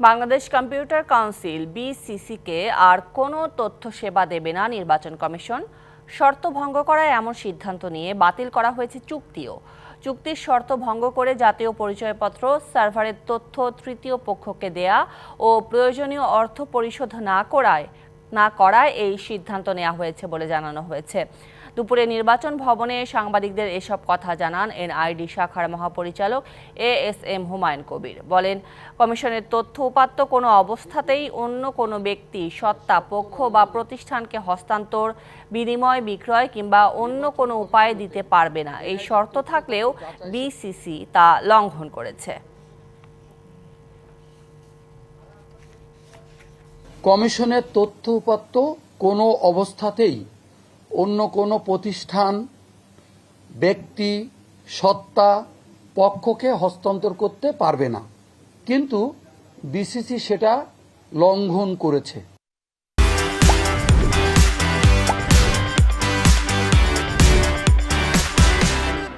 Bangladesh computer council বিসিসিকে আর কোনো তথ্য সেবা দেবে না নির্বাচন কমিশন। শর্ত ভঙ্গ করায় এমন সিদ্ধান্ত নিয়ে বাতিল করা হয়েছে চুক্তিও। চুক্তির শর্ত ভঙ্গ করে জাতীয় পরিচয়পত্র, সার্ভারের তথ্য তৃতীয় পক্ষকে দেয়া ও প্রয়োজনীয় অর্থ পরিশোধ না করায় না করায় এই সিদ্ধান্ত নেওয়া হয়েছে বলে জানানো হয়েছে। দুপুরে নির্বাচন ভবনে সাংবাদিকদের এসব কথা জানান এনআইডি শাখার মহাপরিচালক A S M Humayun Kabir. বলেন, কমিশনের তথ্য উপাত্ত কোনো অবস্থাতেই অন্য কোনো ব্যক্তি, সত্তা, পক্ষ বা প্রতিষ্ঠানকে হস্তান্তর, বিনিময়, বিক্রয় কিংবা অন্য কোনো উপায় দিতে পারবে না। এই শর্ত থাকলেও বিসিসি তা লঙ্ঘন করেছে। কমিশনের তথ্য উপাত্ত কোনো অবস্থাতেই অন্য কোনো প্রতিষ্ঠান, ব্যক্তি, সত্তা, পক্ষকে হস্তান্তর করতে পারবে না। কিন্তু বিসিসি সেটা লঙ্ঘন করেছে।